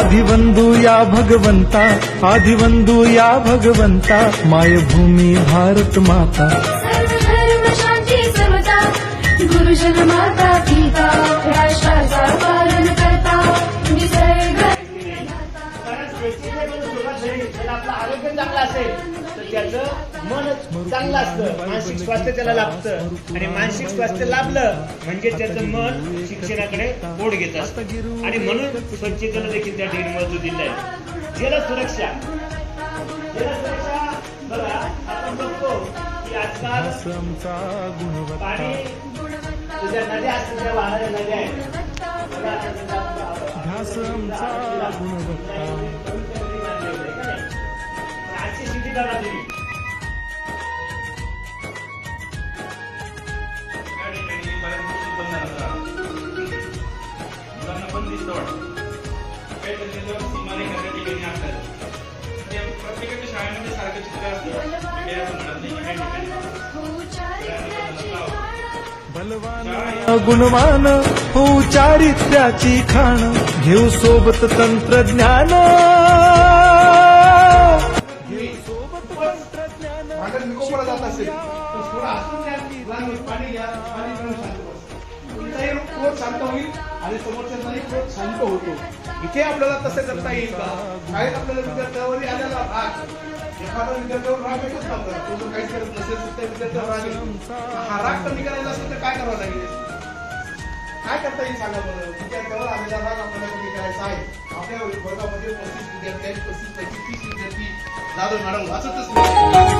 आदिवंदू या भगवंता आदिवंदू या भगवंता मायभूमी भारत माता। सर्व धर्म शांती समता गुरुजन माता पिता राष्ट्राचा पालन करता निसर्ग त्याला आपलं आरोग्य चांगलं असेल. तर त्याचं मन चांगलं असतं. मानसिक स्वास्थ्य त्याला लाभतं. आणि मानसिक स्वास्थ्य लाभलं म्हणजे त्याचं मन शिक्षणाकडे ओढ घेत असतं. आणि म्हणून स्वच्छतेला देखील त्या ठिकाणी महत्त्व दिलं आहे जल सुरक्षा जल सुरक्षा बघा आपण बघतो की आजकाल पाणी तुझ्या नद्या असतील त्या वाहणाऱ्या नद्या आहेत. आजची तुम्ही त्या ठिकाणी बऱ्याच गोष्टी मुलांना काही त्यांच्या ठिकाणी असतात प्रत्येकाच्या शाळेमध्ये सारखं चित्र असतं बलवान गुणवान हो चारित्र्याची खाण घेऊ सोबत तंत्रज्ञान. विकोपाला असेल तर थोडं असून घ्या ग्लासभर पाणी घ्या पाणी घेऊन शांत बसा. तुमचाही क्रोध शांत होईल आणि समोरच्याचाही क्रोध शांत होतो. इथे आपल्याला तसं करता येईल का? शाळेत आपल्याला विद्यार्थ्यावरही आलेला भाग. एखादा विद्यार्थ्यावर राग येतच नव्हता तो जर काहीच करत नसेल तर त्या विद्यार्थ्यावर राग येतो. हा राग कमी करायचा असेल तर काय करावं लागेल? काय करता येईल सांगा बरं? विद्यार्थ्यावर आलेला राग आपल्याला कमी करायचा आहे. आपल्या वर्गामध्ये पस्तीस विद्यार्थी आहेत पस्तीस पैकी तीस विद्यार्थी जाधव मॅडम वाचतच नाही.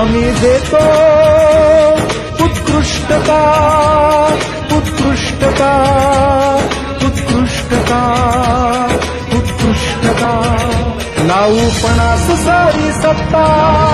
आम्ही देतो उत्कृष्टता उत्कृष्टता उत्कृष्टता उत्कृष्टता. लावू पणास सारी सत्ता.